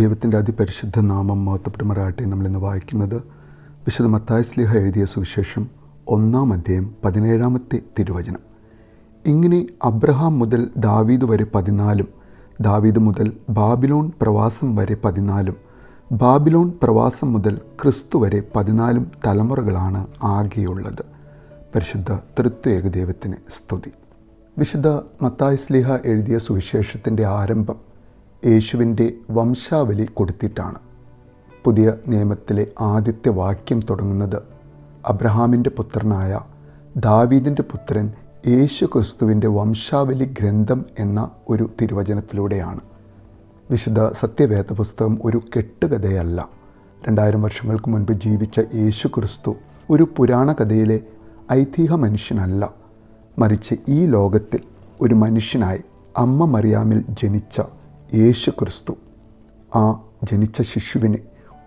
ദൈവത്തിന്റെ അതിപരിശുദ്ധ നാമം മഹത്വപ്പെടുമാറാട്ടെ നമ്മളിന്ന് വായിക്കുന്നത് വിശുദ്ധ മത്തായ സ്ലിഹ എഴുതിയ സുവിശേഷം ഒന്നാം അധ്യായം പതിനേഴാമത്തെ തിരുവചനം. ഇങ്ങനെ അബ്രഹാം മുതൽ ദാവീദ് വരെ പതിനാലും ദാവീദ് മുതൽ ബാബിലോൺ പ്രവാസം വരെ പതിനാലും ബാബിലോൺ പ്രവാസം മുതൽ ക്രിസ്തു വരെ പതിനാലും തലമുറകളാണ് ആകെയുള്ളത്. പരിശുദ്ധ തൃത്വേക ദൈവത്തിന് സ്തുതി. വിശുദ്ധ മത്തായ സ്ലിഹ എഴുതിയ സുവിശേഷത്തിന്റെ ആരംഭം യേശുവിന്റെ വംശാവലി കൊടുത്തിട്ടാണ്. പുതിയ നിയമത്തിലെ ആദ്യത്തെ വാക്യം തുടങ്ങുന്നത് അബ്രഹാമിന്റെ പുത്രനായ ദാവീദിന്റെ പുത്രൻ യേശു ക്രിസ്തുവിന്റെ വംശാവലി ഗ്രന്ഥം എന്ന ഒരു തിരുവചനത്തിലൂടെയാണ്. വിശുദ്ധ സത്യവേദ പുസ്തകം ഒരു കെട്ടുകഥയല്ല. രണ്ടായിരം വർഷങ്ങൾക്ക് മുൻപ് ജീവിച്ച യേശു ക്രിസ്തു ഒരു പുരാണ കഥയിലെ ഐതിഹ്യ മനുഷ്യനല്ല. മറിച്ച് ഈ ലോകത്തിൽ ഒരു മനുഷ്യനായി അമ്മ മറിയാമിൽ ജനിച്ച യേശു ക്രിസ്തു ആ ജനിച്ച ശിശുവിന്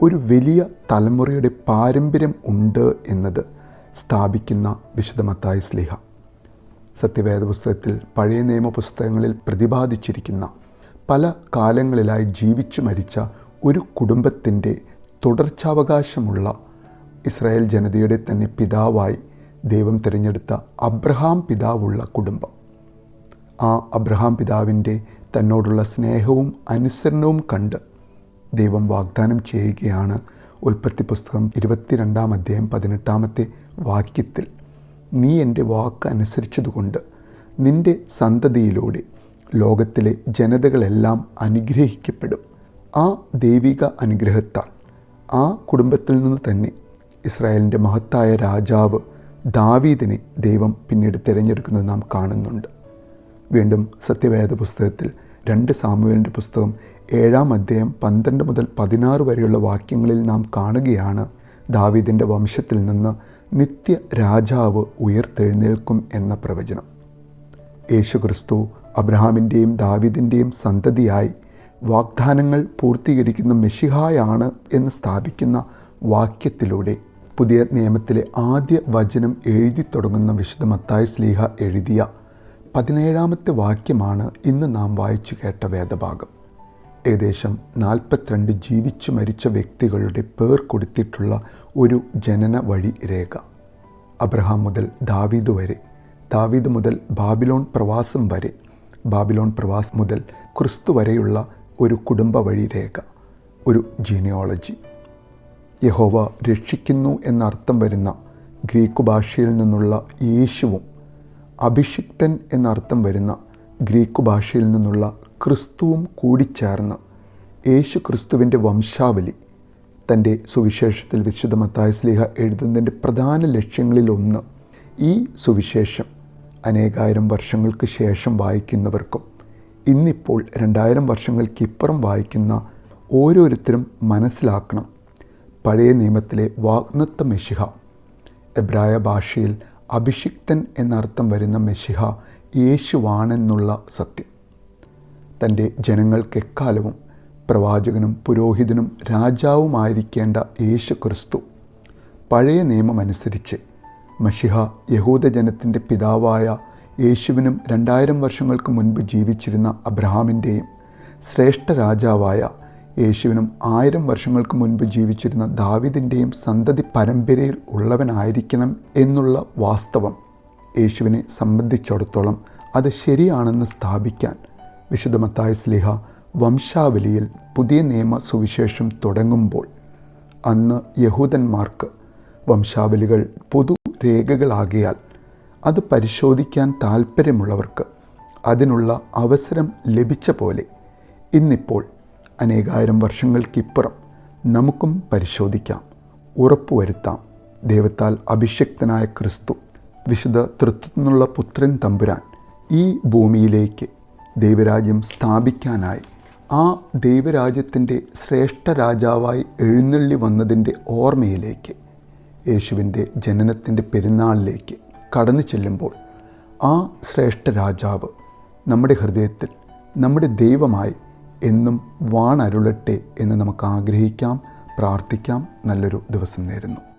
ഒരു വലിയ തലമുറയുടെ പാരമ്പര്യം ഉണ്ട് എന്നത് സ്ഥാപിക്കുന്ന വിശുദ്ധമത്തായ സ്ലിഹ. സത്യവേദ പുസ്തകത്തിൽ പഴയ നിയമ പുസ്തകങ്ങളിൽ പ്രതിപാദിച്ചിരിക്കുന്ന പല കാലങ്ങളിലായി ജീവിച്ചു മരിച്ച ഒരു കുടുംബത്തിന്റെ തുടർച്ചാവകാശമുള്ള ഇസ്രായേൽ ജനതയുടെ തന്നെ പിതാവായി ദൈവം തിരഞ്ഞെടുത്ത അബ്രഹാം പിതാവുള്ള കുടുംബം. ആ അബ്രഹാം പിതാവിന്റെ തന്നോടുള്ള സ്നേഹവും അനുസരണവും കണ്ട് ദൈവം വാഗ്ദാനം ചെയ്യുകയാണ് ഉൽപ്പത്തി പുസ്തകം ഇരുപത്തിരണ്ടാം അധ്യായം പതിനെട്ടാമത്തെ വാക്യത്തിൽ. നീ എന്റെ വാക്ക് അനുസരിച്ചതുകൊണ്ട് നിന്റെ സന്തതിയിലൂടെ ലോകത്തിലെ ജനതകളെല്ലാം അനുഗ്രഹിക്കപ്പെടും. ആ ദൈവിക അനുഗ്രഹത്താൽ ആ കുടുംബത്തിൽ നിന്ന് തന്നെ ഇസ്രായേലിന്റെ മഹത്തായ രാജാവ് ദാവീദിനെ ദൈവം പിന്നീട് തിരഞ്ഞെടുക്കുന്നത് നാം കാണുന്നുണ്ട്. വീണ്ടും സത്യവേദ പുസ്തകത്തിൽ രണ്ട് സാമൂഹ്യന്റെ പുസ്തകം ഏഴാം അധ്യായം പന്ത്രണ്ട് മുതൽ പതിനാറ് വരെയുള്ള വാക്യങ്ങളിൽ നാം കാണുകയാണ് ദാവീദിന്റെ വംശത്തിൽ നിന്ന് നിത്യ രാജാവ് ഉയർത്തെഴുന്നേൽക്കും എന്ന പ്രവചനം. യേശു ക്രിസ്തു അബ്രഹാമിന്റെയും ദാവീദിന്റെയും സന്തതിയായി വാഗ്ദാനങ്ങൾ പൂർത്തീകരിക്കുന്ന മെഷിഹായാണ് എന്ന് സ്ഥാപിക്കുന്ന വാക്യത്തിലൂടെ പുതിയ നിയമത്തിലെ ആദ്യ വചനം എഴുതി തുടങ്ങുന്ന വിശുദ്ധ മത്തായ സ്ലീഹ എഴുതിയ പതിനേഴാമത്തെ വാക്യമാണ് ഇന്ന് നാം വായിച്ചു കേട്ട വേദഭാഗം. ഏകദേശം നാൽപ്പത്തിരണ്ട് ജീവിച്ചു മരിച്ച വ്യക്തികളുടെ പേർ കൊടുത്തിട്ടുള്ള ഒരു ജനന വഴി രേഖ. അബ്രഹാം മുതൽ ദാവീദ് വരെ ദാവീദ് മുതൽ ബാബിലോൺ പ്രവാസം വരെ ബാബിലോൺ പ്രവാസം മുതൽ ക്രിസ്തു വരെയുള്ള ഒരു കുടുംബ വഴി രേഖ ഒരു ജീനിയോളജി യഹോവ രക്ഷിക്കുന്നു എന്നർത്ഥം വരുന്ന ഗ്രീക്ക് ഭാഷയിൽ നിന്നുള്ള യേശുവും അഭിഷിക്തൻ എന്നർത്ഥം വരുന്ന ഗ്രീക്ക് ഭാഷയിൽ നിന്നുള്ള ക്രിസ്തുവും കൂടിച്ചേർന്ന് യേശു ക്രിസ്തുവിന്റെ വംശാവലി. തന്റെ സുവിശേഷത്തിൽ വിശുദ്ധ സ്ലീഹ എഴുതുന്നതിന്റെ പ്രധാന ലക്ഷ്യങ്ങളിലൊന്ന് ഈ സുവിശേഷം. അനേകായിരം വർഷങ്ങൾക്ക് ശേഷം വായിക്കുന്നവർക്കും ഇന്നിപ്പോൾ രണ്ടായിരം വർഷങ്ങൾക്കിപ്പുറം വായിക്കുന്ന ഓരോരുത്തരും മനസ്സിലാക്കണം. പഴയ നിയമത്തിലെ വാഗ്നത്ത മെഷിഹ. എബ്രായ ഭാഷയിൽ അഭിഷിക്തൻ എന്നർത്ഥം വരുന്ന മെഷിഹ യേശുവാണെന്നുള്ള സത്യം. തന്റെ ജനങ്ങൾക്ക് എക്കാലവും പ്രവാചകനും പുരോഹിതനും രാജാവുമായിരിക്കേണ്ട യേശു ക്രിസ്തു പഴയ നിയമമനുസരിച്ച് മഷിഹ യഹൂദജനത്തിന്റെ പിതാവായ യേശുവിനും രണ്ടായിരം വർഷങ്ങൾക്ക് മുൻപ് ജീവിച്ചിരുന്ന അബ്രഹാമിന്റെയും ശ്രേഷ്ഠ രാജാവായ യേശുവിനും ആയിരം വർഷങ്ങൾക്ക് മുൻപ് ജീവിച്ചിരുന്ന ദാവിദിന്റെയും സന്തതി പരമ്പരയിൽ ഉള്ളവനായിരിക്കണം എന്നുള്ള വാസ്തവം യേശുവിനെ സംബന്ധിച്ചിടത്തോളം അത് ശരിയാണെന്ന് സ്ഥാപിക്കാൻ വിശുദ്ധമത്തായ സ്ലിഹ വംശാവലിയിൽ പുതിയ നിയമ സുവിശേഷം തുടങ്ങുമ്പോൾ അന്ന് യഹൂദന്മാർക്ക് വംശാവലികൾ പൊതു രേഖകളാകിയാൽ അത് പരിശോധിക്കാൻ താൽപ്പര്യമുള്ളവർക്ക് അതിനുള്ള അവസരം ലഭിച്ച പോലെ ഇന്നിപ്പോൾ അനേകായിരം വർഷങ്ങൾക്കിപ്പുറം നമുക്കും പരിശോധിക്കാം ഉറപ്പുവരുത്താം. ദൈവത്താൽ അഭിഷക്തനായ ക്രിസ്തു വിശുദ്ധ തൃത്വത്തിനുള്ള പുത്രൻ തമ്പുരാൻ ഈ ഭൂമിയിലേക്ക് ദൈവരാജ്യം സ്ഥാപിക്കാനായി ആ ദൈവരാജ്യത്തിന്റെ ശ്രേഷ്ഠ രാജാവായി എഴുന്നള്ളി വന്നതിന്റെ ഓർമ്മയിലേക്ക് യേശുവിന്റെ ജനനത്തിന്റെ പെരുന്നാളിലേക്ക് കടന്നു ചെല്ലുമ്പോൾ ആ ശ്രേഷ്ഠ രാജാവ് നമ്മുടെ ഹൃദയത്തിൽ നമ്മുടെ ദൈവമായി എന്നും വാണരുളട്ടെ എന്ന് നമുക്ക് ആഗ്രഹിക്കാം പ്രാർത്ഥിക്കാം. നല്ലൊരു ദിവസം നേരുന്നു.